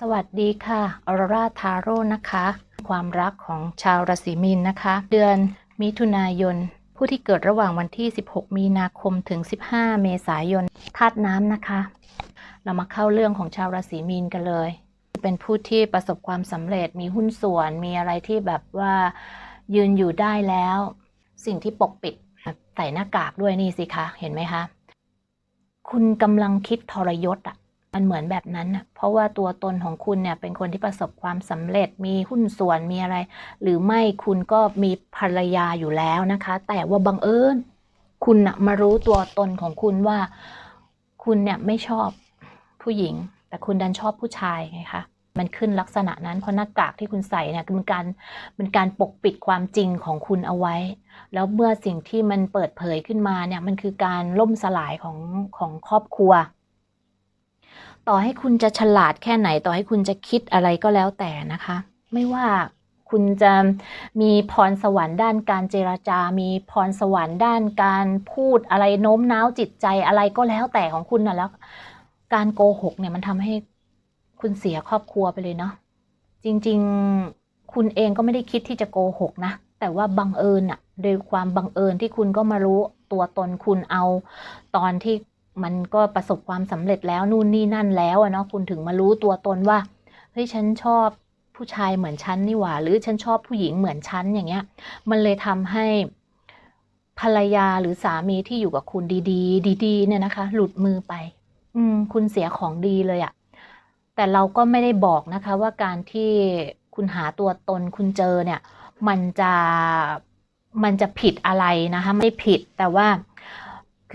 สวัสดีค่ะออร่าทาโร่นะคะ ความรักของชาวราศีมีนนะคะ เดือนมิถุนายน ผู้ที่เกิดระหว่างวันที่ 16 มีนาคมถึง 15 เมษายนธาตุน้ำนะคะ เรามาเข้าเรื่องของชาวราศีมีนกันเลย เป็นผู้ที่ประสบความสำเร็จมีหุ้นส่วน มีอะไรที่แบบว่ายืนอยู่ได้แล้ว สิ่งที่ปกปิดใส่หน้ากากด้วยนี่สิคะ เห็นไหมคะ คุณกำลังคิดทรยศอะ มันเหมือนแบบนั้นน่ะเพราะว่าตัวตนของคุณเนี่ยเป็นคนที่ประสบความสำเร็จมีหุ้นส่วนมีอะไร หรือไม่คุณก็มีภรรยาอยู่แล้วนะคะ แต่ว่าบังเอิญคุณนะมารู้ตัวตนของคุณว่า คุณเนี่ยไม่ชอบผู้หญิง แต่คุณดันชอบผู้ชายไงคะมันขึ้นลักษณะนั้นเพราะหน้ากากที่คุณใส่เนี่ยเป็นการเป็นการปกปิดความจริงของคุณเอาไว้ แล้วเมื่อสิ่งที่มันเปิดเผยขึ้นมาเนี่ยมันคือการล่มสลายของของครอบครัว ต่อให้คุณจะฉลาดแค่ไหน ต่อให้คุณจะคิดอะไรก็แล้วแต่นะคะ ไม่ว่าคุณจะมีพรสวรรค์ด้านการเจราจา มีพรสวรรค์ด้านการพูดอะไรโน้มน้าวจิตใจอะไรก็แล้วแต่ของคุณนะแล้ว การโกหกเนี่ยมันทำให้คุณเสียครอบครัวไปเลยเนาะจริง ๆคุณเองก็ไม่ได้คิดที่จะโกหกนะแต่ว่าบังเอิญอะโดยความบังเอิญที่คุณก็มารู้ตัวตนคุณเอา ตอนที่ มันก็ประสบความสำเร็จแล้วนู่นนี่นั่นแล้วอะเนาะคุณถึงมารู้ตัวตนว่าเฮ้ยฉันชอบผู้ชายเหมือนฉันนี่หว่า หรือฉันชอบผู้หญิงเหมือนฉันอย่างเงี้ย มันเลยทำให้ภรรยาหรือสามีที่อยู่กับคุณดีๆ ดีๆ เนี่ยนะคะ หลุดมือไป อืม คุณเสียของดีเลยอะแต่เราก็ไม่ได้บอกนะคะ ว่าการที่คุณหาตัวตนคุณเจอเนี่ย มันจะมันจะผิดอะไรนะคะ ไม่ผิดแต่ว่า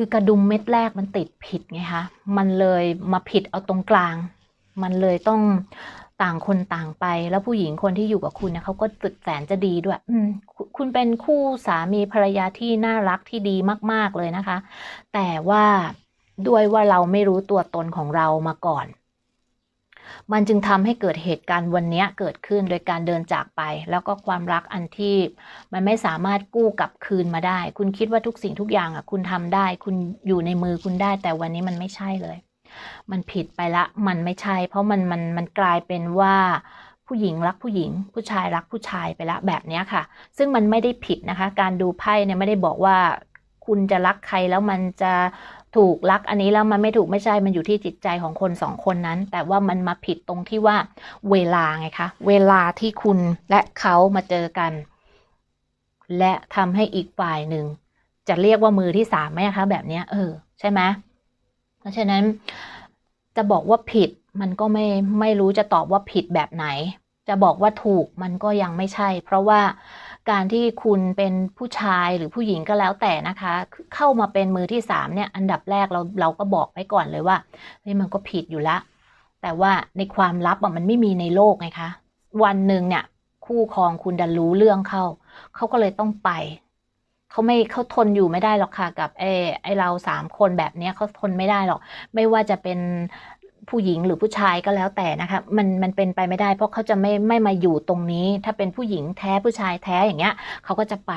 คือกระดุมเม็ดแรกมันติดผิดไงคะมันเลยมาผิดเอาตรงกลาง มันเลยต้องต่างคนต่างไป แล้วผู้หญิงคนที่อยู่กับคุณเนี่ยเขาก็สุดแสนจะดีด้วย อืมคุณเป็นคู่สามีภรรยาที่น่ารักที่ดีมาก ๆเลยนะคะ แต่ว่าด้วยว่าเราไม่รู้ตัวตนของเรามาก่อน มันจึงทำให้เกิดเหตุการณ์วันนี้เกิดขึ้นโดยการเดินจากไป แล้วก็ความรักอันที่มันไม่สามารถกู้กลับคืนมาได้ คุณคิดว่าทุกสิ่งทุกอย่างอะ คุณทำได้ คุณอยู่ในมือคุณได้ แต่วันนี้มันไม่ใช่เลย มันผิดไปละ มันไม่ใช่ เพราะมันมันมันกลายเป็นว่าผู้หญิงรักผู้หญิง ผู้ชายรักผู้ชายไปละแบบนี้ค่ะ ซึ่งมันไม่ได้ผิดนะคะ การดูไพ่เนี่ยไม่ได้บอกว่าคุณจะรักใครแล้วมันจะ ถูกรักอันนี้แล้วมันไม่ถูกไม่ใช่มันอยู่ที่จิตใจของคนสองคนนั้น แต่ว่ามันมาผิดตรงที่ว่าเวลาไงคะ เวลาที่คุณและเขามาเจอกัน และทำให้อีกฝ่ายหนึ่ง จะเรียกว่ามือที่สามไหมคะ แบบนี้เออ ใช่ไหมเพราะฉะนั้นจะบอกว่าผิดมันก็ไม่ไม่รู้จะตอบว่าผิดแบบไหน จะบอกว่าถูกมันก็ยังไม่ใช่ เพราะว่า การที่คุณเป็นผู้ชายหรือผู้หญิงก็แล้วแต่นะคะ เข้ามาเป็นมือที่สามเนี่ยอันดับแรกเราเราก็บอกไว้ก่อนเลยว่าเฮ้ยมันก็ผิดอยู่ละ แต่ว่าในความลับอะมันไม่มีในโลกไงคะ วันหนึ่งเนี่ย คู่ครองคุณดันรู้เรื่องเข้าเขาก็เลยต้องไปเขาไม่เขาทนอยู่ไม่ได้หรอกค่ะกับไอ้ไอ้เราสามคนแบบเนี้ยเขาทนไม่ได้หรอก ไม่ว่าจะเป็น ผู้หญิงหรือผู้ชายก็แล้วแต่นะคะมันมันเป็นไปไม่ได้ เพราะเขาจะไม่ไม่มาอยู่ตรงนี้ ถ้าเป็นผู้หญิงแท้ผู้ชายแท้อย่างเงี้ยเขาก็จะไป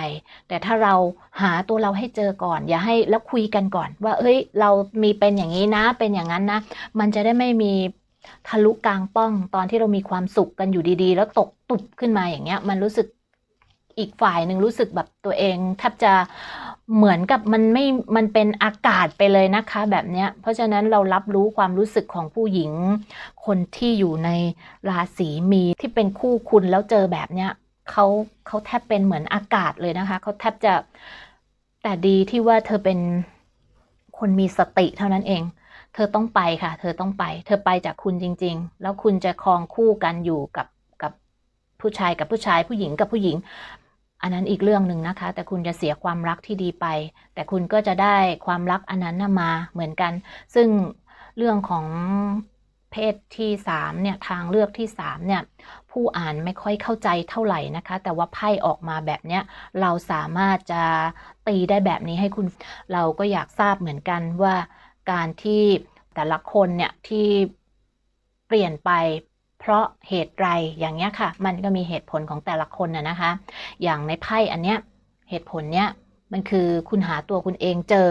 แต่ถ้าเราหาตัวเราให้เจอก่อน อย่าให้แล้วคุยกันก่อน ว่าเฮ้ยเรามีเป็นอย่างนี้นะ เป็นอย่างนั้นนะ มันจะได้ไม่มีทะลุกลางป้องตอนที่เรามีความสุขกันอยู่ดีๆ แล้วตกตุบขึ้นมาอย่างเงี้ย มันรู้สึกอีกฝ่ายหนึ่งรู้สึกแบบตัวเองแทบจะ เหมือนกับมันไม่มันเป็นอากาศไปเลยนะคะ แบบเนี้ย เพราะฉะนั้นเรารับรู้ความรู้สึกของผู้หญิง คนที่อยู่ในราศีมีที่เป็นคู่คุณแล้วเจอแบบเนี้ยเขาเขาแทบเป็นเหมือนอากาศเลยนะคะเขาแทบจะแต่ดีที่ว่าเธอเป็นคนมีสติเท่านั้นเอง เธอต้องไปค่ะ เธอต้องไป เธอไปจากคุณจริง ๆ แล้วคุณจะครองคู่กันอยู่กับกับผู้ชายกับผู้ชายผู้หญิงกับผู้หญิง อันนั้นอีกเรื่องหนึ่งนะคะ แต่คุณจะเสียความรักที่ดีไป แต่คุณก็จะได้ความรักอันนั้นมาเหมือนกัน ซึ่งเรื่องของเพศที่สามเนี่ยทางเลือกที่สามเนี่ยผู้อ่านไม่ค่อยเข้าใจเท่าไหร่นะคะ แต่ว่าไพ่ออกมาแบบเนี้ยเราสามารถจะตีได้แบบนี้ให้คุณเราก็อยากทราบเหมือนกันว่าการที่แต่ละคนเนี่ยที่เปลี่ยนไป เพราะเหตุไรอย่างเงี้ยค่ะ มันก็มีเหตุผลของแต่ละคนนะนะคะ อย่างในไพ่อันเนี้ยเหตุผลเนี้ยมันคือคุณหาตัวคุณเองเจอ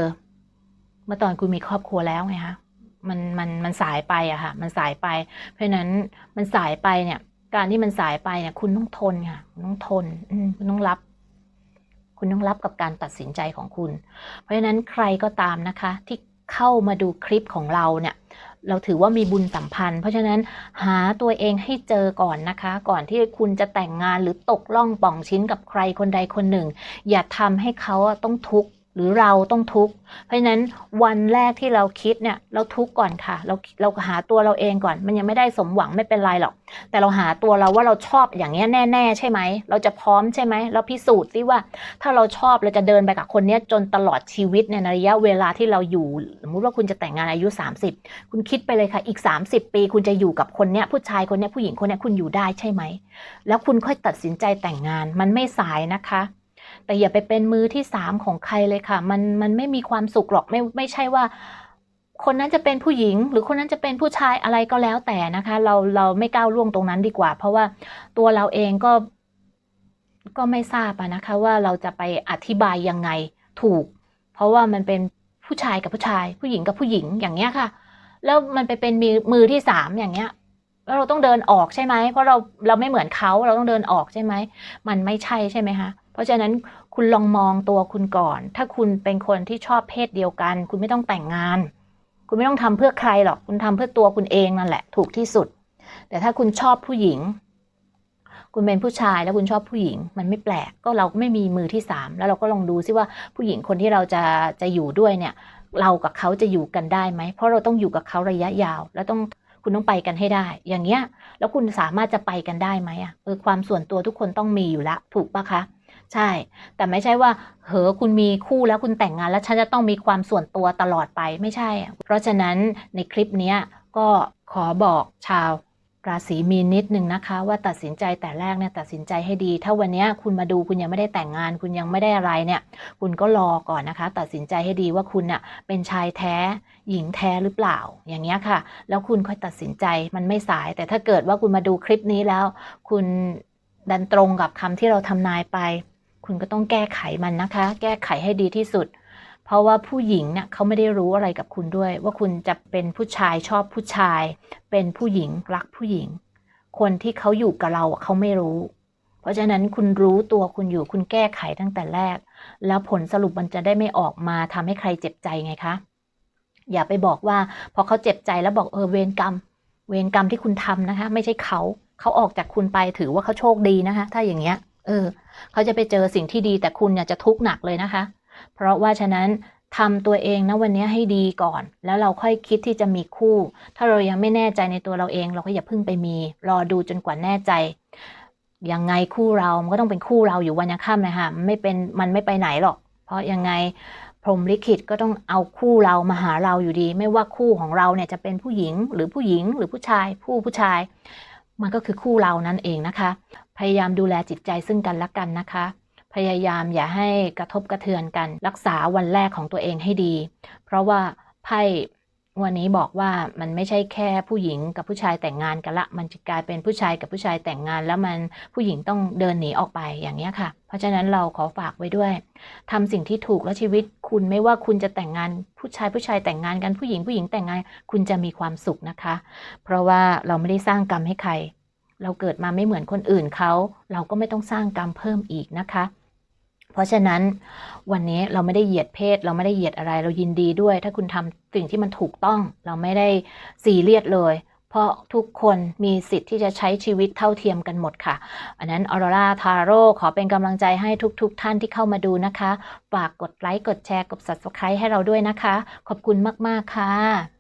เมื่อตอนคุณมีครอบครัวแล้วไงคะมันมันมันสายไปอะค่ะ มันสายไป เพราะฉะนั้นมันสายไปเนี่ย การที่มันสายไปเนี่ย คุณต้องทนค่ะคุณต้องทนคุณต้องรับ คุณต้องรับกับการตัดสินใจของคุณ เพราะฉะนั้นใครก็ตามนะคะ ที่เข้ามาดูคลิปของเราเนี่ย เราถือว่ามีบุญสัมพันธ์ เพราะฉะนั้นหาตัวเองให้เจอก่อนนะคะ ก่อนที่คุณจะแต่งงานหรือตกล่องป่องชิ้นกับใครคนใดคนหนึ่ง อย่าทำให้เขาต้องทุกข์ หรือเราต้องทุกข์ เพราะฉะนั้นวันแรกที่เราคิดเนี่ยเราทุกข์ก่อนค่ะ เราเราหาตัวเราเองก่อน มันยังไม่ได้สมหวังไม่เป็นไรหรอก แต่เราหาตัวเราว่าเราชอบอย่างเงี้ยแน่ ๆ ใช่ไหม เราจะพร้อมใช่ไหม เราพิสูจน์ซิว่า ถ้าเราชอบเราจะเดินไปกับคนเนี้ยจนตลอดชีวิตเนี่ยในระยะเวลาที่เราอยู่ สมมติว่าคุณจะแต่งงานอายุ 30 คุณคิดไปเลยค่ะ อีก 30 ปี คุณจะอยู่กับคนเนี้ยผู้ชายคนเนี้ยผู้หญิงคนเนี้ยคุณอยู่ได้ใช่ไหม แล้วคุณค่อยตัดสินใจแต่งงาน มันไม่สายนะคะ แต่อย่าไปเป็นมือที่สามของใครเลยค่ะ มันมันไม่มีความสุขหรอกไม่ไม่ใช่ว่า คนนั้นจะเป็นผู้หญิง หรือคนนั้นจะเป็นผู้ชายอะไรก็แล้วแต่นะคะ เราเราไม่ก้าวล่วงตรงนั้นดีกว่า เพราะว่าตัวเราเองก็ก็ไม่ทราบนะคะ ว่าเราจะไปอธิบายยังไงถูก เพราะว่ามันเป็นผู้ชายกับผู้ชาย ผู้หญิงกับผู้หญิงอย่างเงี้ยค่ะ แล้วมันไปเป็นมือมือที่สามอย่างเงี้ย แล้วเราต้องเดินออกใช่ไหมเพราะเราเราไม่เหมือนเขาเราต้องเดินออกใช่ไหมมันไม่ใช่ใช่ไหมคะเพราะฉะนั้นคุณลองมองตัวคุณก่อน ถ้าคุณเป็นคนที่ชอบเพศเดียวกัน คุณไม่ต้องแต่งงาน คุณไม่ต้องทำเพื่อใครหรอกคุณทำเพื่อตัวคุณเองนั่นแหละ ถูกที่สุด แต่ถ้าคุณชอบผู้หญิง คุณเป็นผู้ชายแล้วคุณชอบผู้หญิง มันไม่แปลกก็เราไม่มีมือที่สามแล้วเราก็ลองดูซิว่าผู้หญิงคนที่เราจะจะอยู่ด้วยเนี่ย เรากับเขาจะอยู่กันได้ไหมเพราะเราต้องอยู่กับเขาระยะยาว แล้วต้อง คุณต้องไปกันให้ได้ อย่างเงี้ย แล้วคุณสามารถจะไปกันได้ไหมอะเออความส่วนตัวทุกคนต้องมีอยู่แล้วถูกปะคะ ใช่ แต่ไม่ใช่ว่า เหอคุณมีคู่แล้วคุณแต่งงาน แล้วฉันจะต้องมีความส่วนตัวตลอดไปไม่ใช่ เพราะฉะนั้นในคลิปนี้ก็ขอบอกชาว ราศีมีนนิดหนึ่งนะคะ ว่าตัดสินใจแต่แรกเนี่ยตัดสินใจให้ดี ถ้าวันนี้คุณมาดูคุณยังไม่ได้แต่งงาน คุณยังไม่ได้อะไรเนี่ยคุณก็รอก่อนนะคะ ตัดสินใจให้ดีว่าคุณเน่ะเป็นชายแท้หญิงแท้หรือเปล่าอย่างเงี้ยค่ะ แล้วคุณค่อยตัดสินใจมันไม่สาย แต่ถ้าเกิดว่าคุณมาดูคลิปนี้แล้ว คุณดันตรงกับคำที่เราทำนายไป คุณก็ต้องแก้ไขมันนะคะ แก้ไขให้ดีที่สุด เพราะว่าผู้หญิงเนี่ยเขาไม่ได้รู้อะไรกับคุณด้วย ว่าคุณจะเป็นผู้ชายชอบผู้ชาย เป็นผู้หญิงรักผู้หญิง คนที่เขาอยู่กับเราเขาไม่รู้ เพราะฉะนั้นคุณรู้ตัวคุณอยู่คุณแก้ไขตั้งแต่แรก แล้วผลสรุปมันจะได้ไม่ออกมาทำให้ใครเจ็บใจไงคะ อย่าไปบอกว่า พอเขาเจ็บใจแล้วบอกเออเวรกรรม เวรกรรมที่คุณทำนะคะ ไม่ใช่เขาเขาออกจากคุณไปถือว่าเขาโชคดีนะคะ ถ้าอย่างเงี้ย เออ เขาจะไปเจอสิ่งที่ดีแต่คุณเนี่ยจะทุกข์หนักเลยนะคะ เพราะว่าฉะนั้นทำตัวเองนะวันนี้ให้ดีก่อน แล้วเราค่อยคิดที่จะมีคู่ ถ้าเรายังไม่แน่ใจในตัวเราเอง เราก็อย่าเพิ่งไปมี รอดูจนกว่าแน่ใจยังไงคู่เรา มันก็ต้องเป็นคู่เราอยู่วันยังค่ำนะคะไม่เป็นมันไม่ไปไหนหรอก เพราะยังไงพรหมลิขิตก็ต้องเอาคู่เรามาหาเราอยู่ดี ไม่ว่าคู่ของเราเนี่ยจะเป็นผู้หญิงหรือผู้หญิงหรือผู้ชาย ผู้ผู้ชาย มันก็คือคู่เรานั่นเองนะคะ พยายามดูแลจิตใจซึ่งกันและกันนะคะ พยายามอย่าให้กระทบกระเทือนกัน รักษาวันแรกของตัวเองให้ดี เพราะว่าไพ่วันนี้บอกว่ามันไม่ใช่แค่ผู้หญิงกับผู้ชายแต่งงานกันละ มันจะกลายเป็นผู้ชายกับผู้ชายแต่งงาน แล้วมันผู้หญิงต้องเดินหนีออกไปอย่างนี้ค่ะ เพราะฉะนั้นเราขอฝากไว้ด้วยทำสิ่งที่ถูกและชีวิต คุณไม่ว่าคุณจะแต่งงานผู้ชายผู้ชายแต่งงานกันผู้หญิงผู้หญิงแต่งงาน คุณจะมีความสุขนะคะ เพราะว่าเราไม่ได้สร้างกรรมให้ใคร เราเกิดมาไม่เหมือนคนอื่นเขาเราก็ไม่ต้องสร้างกรรมเพิ่มอีกนะคะ เพราะฉะนั้นวันนี้เราไม่ได้เหยียดเพศ เราไม่ได้เหยียดอะไรเรายินดีด้วย ถ้าคุณทำสิ่งที่มันถูกต้อง เราไม่ได้ซีเรียสเลย เพราะทุกคนมีสิทธิ์ที่จะใช้ชีวิตเท่าเทียมกันหมดค่ะ อันนั้นออร่าทาโร่ขอเป็นกำลังใจให้ทุกๆทท่านที่เข้ามาดูนะคะ ฝากกดไลค์กดแชร์กด subscribe ให้เราด้วยนะคะ ขอบคุณมาก ๆ ค่ะ